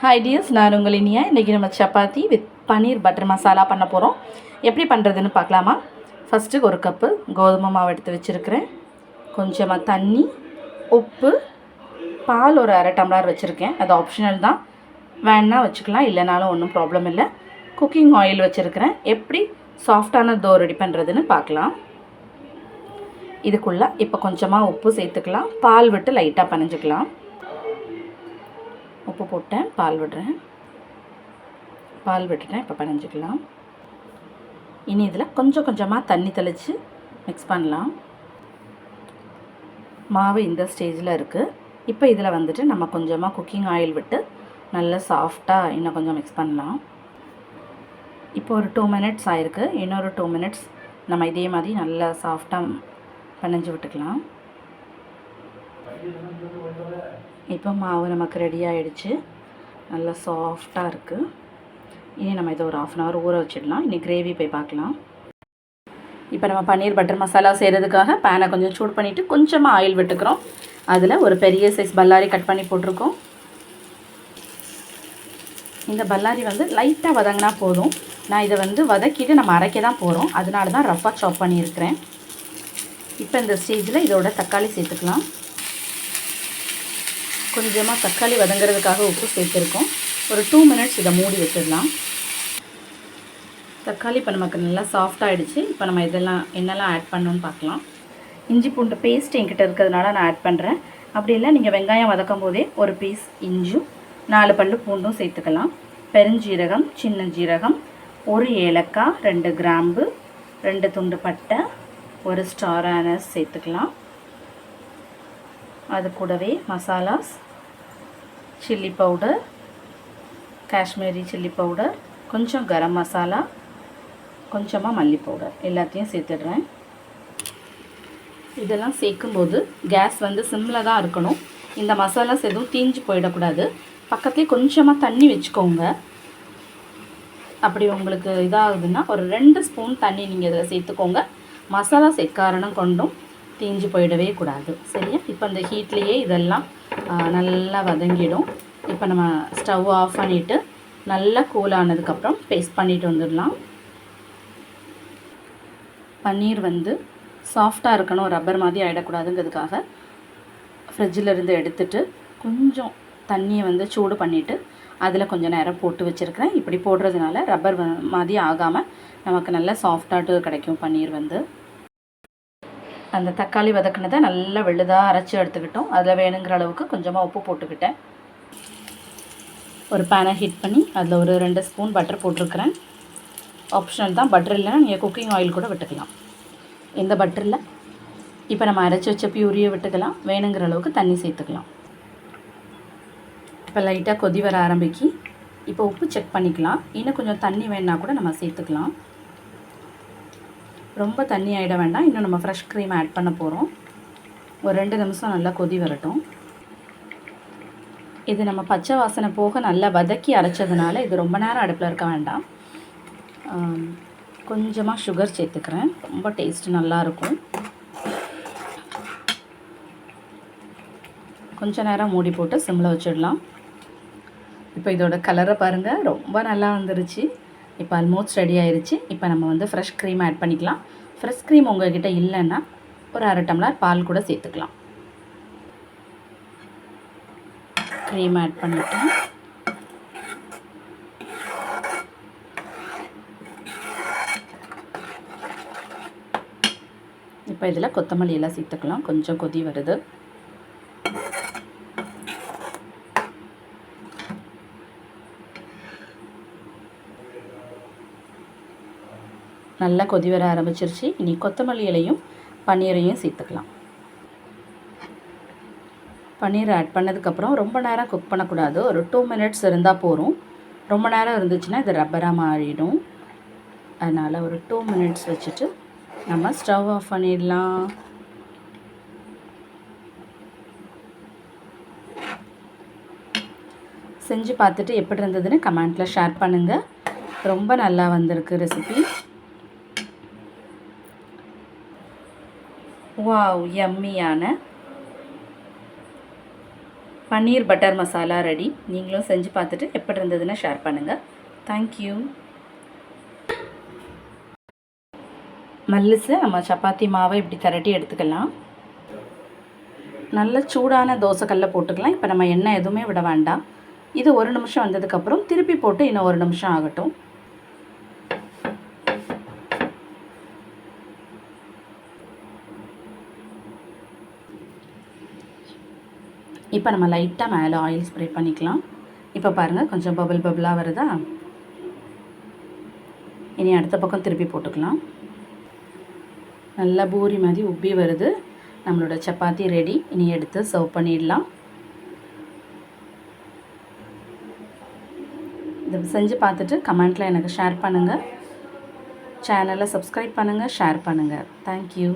Hi tears நான் உங்கள் இனியா. இன்றைக்கி நம்ம சப்பாத்தி வித் பன்னீர் பட்டர் மசாலா பண்ண போகிறோம் எப்படி பண்ணுறதுன்னு பார்க்கலாமா? ஃபஸ்ட்டு ஒரு கப்பு கோதுமை மாவு எடுத்து வச்சுருக்கிறேன். கொஞ்சமாக தண்ணி உப்பு பால் ஒரு அரை டம்ளர் வச்சுருக்கேன். அது ஆப்ஷனல் தான். வேணால் வச்சுக்கலாம் இல்லைனாலும் ஒன்றும் ப்ராப்ளம் இல்லை. குக்கிங் ஆயில் வச்சுருக்கிறேன். எப்படி சாஃப்டான தோ ரெடி பண்ணுறதுன்னு பார்க்கலாம். இதுக்குள்ளே இப்போ கொஞ்சமாக உப்பு சேர்த்துக்கலாம். பால் விட்டு லைட்டாக பனைஞ்சிக்கலாம். உப்பு போட்டேன் பால் விடுறேன். பால் விட்டுட்டேன் இப்போ பிணைஞ்சிக்கலாம். இனி இதில் கொஞ்சம் கொஞ்சமாக தண்ணி தெளித்து மிக்ஸ் பண்ணலாம். மாவு இந்த ஸ்டேஜில் இருக்குது இப்போ இதில் வந்துட்டு நம்ம கொஞ்சமாக குக்கிங் ஆயில் விட்டு நல்லா சாஃப்டாக இன்னும் கொஞ்சம் மிக்ஸ் பண்ணலாம். இப்போ ஒரு டூ மினிட்ஸ் ஆயிருக்கு. இன்னொரு டூ மினிட்ஸ் நம்ம இதே மாதிரி நல்லா சாஃப்டாக பனைஞ்சு விட்டுக்கலாம். இப்போ மாவு நமக்கு ரெடி ஆகிடுச்சு நல்லா சாஃப்டாக இருக்குது இனி நம்ம இதை ஒரு ஆஃப் அன் ஹவர் ஊற வச்சிடலாம். இனி கிரேவி போய் பார்க்கலாம். இப்போ நம்ம பன்னீர் பட்டர் மசாலா செய்கிறதுக்காக பேனை கொஞ்சம் சூட் பண்ணிவிட்டு கொஞ்சமாக ஆயில் விட்டுக்கிறோம். அதில் ஒரு பெரிய சைஸ் பல்லாரி கட் பண்ணி போட்டிருக்கோம். இந்த பல்லாரி வந்து லைட்டாக வதங்கினா போதும். நான் இதை வந்து வதக்கிட்டு நம்ம அரைக்க தான் போகிறோம் அதனால தான் ரஃப்பாக சாப் பண்ணியிருக்கிறேன். இப்போ இந்த ஸ்டேஜில் இதோட தக்காளி சேர்த்துக்கலாம். கொஞ்சமாக தக்காளி வதங்குறதுக்காக உப்பு சேர்த்துருக்கோம். ஒரு டூ மினிட்ஸ் இதை மூடி வச்சிடலாம். தக்காளி இப்போ நமக்கு நல்லா சாஃப்டாகிடுச்சு இப்போ நம்ம இதெல்லாம் என்னெல்லாம் ஆட் பண்ணணும்னு பார்க்கலாம். இஞ்சி பூண்டு பேஸ்ட் என்கிட்ட இருக்கிறதுனால நான் ஆட் பண்ணுறேன் அப்படி இல்லை நீங்கள் வெங்காயம் வதக்கும் போதே ஒரு பீஸ் இஞ்சும் நாலு பல்லு பூண்டும் சேர்த்துக்கலாம். பெருஞ்சீரகம் சின்ன ஜீரகம் ஒரு ஏலக்காய் ரெண்டு கிராம்பு ரெண்டு துண்டு பட்டை ஒரு ஸ்டார் ஆனஸ் சேர்த்துக்கலாம். அது கூடவே masalas chilli powder Kashmiri chilli powder கொஞ்சம் கரம் மசாலா கொஞ்சமாக மல்லி பவுடர் எல்லாத்தையும் சேர்த்துடுறேன். இதெல்லாம் சேர்க்கும்போது கேஸ் வந்து சிம்மில் தான் இருக்கணும். இந்த மசாலாஸ் எதுவும் தீஞ்சு போயிடக்கூடாது. பக்கத்துலேயே கொஞ்சமாக தண்ணி வச்சுக்கோங்க. அப்படி உங்களுக்கு இதாகுதுன்னா ஒரு ரெண்டு ஸ்பூன் தண்ணி நீங்கள் இதில் சேர்த்துக்கோங்க. மசாலா செக்காரணம் கொண்டும் தீஞ்சு போயிடவே கூடாது. சரியா? இப்போ இந்த ஹீட்லேயே இதெல்லாம் நல்லா வதங்கிடும். இப்போ நம்ம ஸ்டவ் ஆஃப் பண்ணிவிட்டு நல்லா கூல் ஆனதுக்கப்புறம் பேஸ்ட் பண்ணிட்டு வந்துடலாம். பன்னீர் வந்து சாஃப்டாக இருக்கணும் ரப்பர் மாதிரி ஆகிடக்கூடாதுங்கிறதுக்காக ஃப்ரிட்ஜில் இருந்து எடுத்துட்டு கொஞ்சம் தண்ணியை வந்து சூடு பண்ணிவிட்டு அதில் கொஞ்சம் நேரம் போட்டு வச்சுருக்கிறேன். இப்படி போடுறதுனால ரப்பர் மாதிரி ஆகாமல் நமக்கு நல்ல சாஃப்டாட்டு கிடைக்கும் பன்னீர் வந்து. அந்த தக்காளி வதக்குனதை நல்லா வெளுதாக அரைச்சி எடுத்துக்கிட்டோம். அதில் வேணுங்கிற அளவுக்கு கொஞ்சமாக உப்பு போட்டுக்கிட்டேன். ஒரு பேனை ஹீட் பண்ணி அதில் ஒரு ரெண்டு ஸ்பூன் பட்டர் போட்டிருக்கிறேன். ஆப்ஷனல் தான் பட்டர் இல்லைன்னா நீங்கள் குக்கிங் ஆயில் கூட விட்டுக்கலாம். இந்த பட்டரில் இப்போ நம்ம அரைச்சி வச்ச பியூரியை விட்டுக்கலாம். வேணுங்கிற அளவுக்கு தண்ணி சேர்த்துக்கலாம். இப்போ லைட்டாக கொதி வர ஆரம்பிக்கி இப்போ உப்பு செக் பண்ணிக்கலாம். இன்னும் கொஞ்சம் தண்ணி வேணுன்னா கூட நம்ம சேர்த்துக்கலாம். ரொம்ப தண்ணி ஆகிட வேண்டாம். இன்னும் நம்ம ஃப்ரெஷ் க்ரீம் ஆட் பண்ண போகிறோம் ஒரு ரெண்டு நிமிஷம் நல்லா கொதி வரட்டும். இது நம்ம பச்சை வாசனை போக நல்லா வதக்கி அரைச்சதுனால இது ரொம்ப நேரம் அடுப்பில் இருக்க வேண்டாம். கொஞ்சமாக சுகர் சேர்த்துக்கிறேன். ரொம்ப டேஸ்ட் நல்லாயிருக்கும் கொஞ்ச நேரம் மூடி போட்டு சிம்மில் வச்சிடலாம். இப்போ இதோட கலரை பாருங்கள் ரொம்ப நல்லா வந்துருச்சு. இப்போ ஆல்மோஸ்ட் ரெடி ஆயிடுச்சு இப்போ நம்ம வந்து ஃப்ரெஷ் க்ரீம் ஆட் பண்ணிக்கலாம். ஃப்ரெஷ் க்ரீம் உங்கள்கிட்ட இல்லைன்னா ஒரு அரை டம்ளர் பால் கூட சேர்த்துக்கலாம். க்ரீம் ஆட் பண்ணிட்டேன். இப்போ இதில் கொத்தமல்லி எல்லாம் சேர்த்துக்கலாம். கொஞ்சம் கொதி வருது. நல்லா கொதி வர ஆரம்பிச்சிருச்சு. இனி கொத்தமல்லி இலையும் பன்னீரையும் சேர்த்துக்கலாம். பன்னீர் ஆட் பண்ணதுக்கப்புறம் ரொம்ப நேரம் குக் பண்ணக்கூடாது. ஒரு டூ மினிட்ஸ் இருந்தால் போகும் ரொம்ப நேரம் இருந்துச்சுன்னா இது ரப்பராக மாறிடும். அதனால் ஒரு டூ மினிட்ஸ் வச்சுட்டு நம்ம ஸ்டவ் ஆஃப் பண்ணிடலாம். செஞ்சு பார்த்துட்டு எப்படி இருந்ததுன்னு கமெண்ட்டில் ஷேர் பண்ணுங்கள் ரொம்ப நல்லா வந்திருக்கு ரெசிபி வாவ் யம்மியான பன்னீர் பட்டர் மசாலா ரெடி நீங்களும் செஞ்சு பார்த்துட்டு எப்படி இருந்ததுன்னு ஷேர் பண்ணுங்கள் தேங்க்யூ மல்லிசு நம்ம சப்பாத்தி மாவை இப்படி திரட்டி எடுத்துக்கலாம். நல்ல சூடான தோசைக்கல்ல போட்டுக்கலாம். இப்போ நம்ம எண்ணெய் எதுவுமே விட வேண்டாம். இது ஒரு நிமிஷம் வந்ததுக்கப்புறம் திருப்பி போட்டு இன்னும் ஒரு நிமிஷம் ஆகட்டும். இப்போ நம்ம லைட்டாக மேலே ஆயில் ஸ்ப்ரே பண்ணிக்கலாம். இப்போ பாருங்கள் கொஞ்சம் பபுள் பபுளாக வருதா? இனி அடுத்த பக்கம் திருப்பி போட்டுக்கலாம். நல்லா பூரி மாதிரி உப்பி வருது. நம்மளோட சப்பாத்தி ரெடி இனி எடுத்து சர்வ் பண்ணிடலாம். இதை செஞ்சு பார்த்துட்டு கமெண்ட்டில் எனக்கு ஷேர் பண்ணுங்கள் சேனலை சப்ஸ்கிரைப் பண்ணுங்கள் ஷேர் பண்ணுங்கள் தேங்க்யூ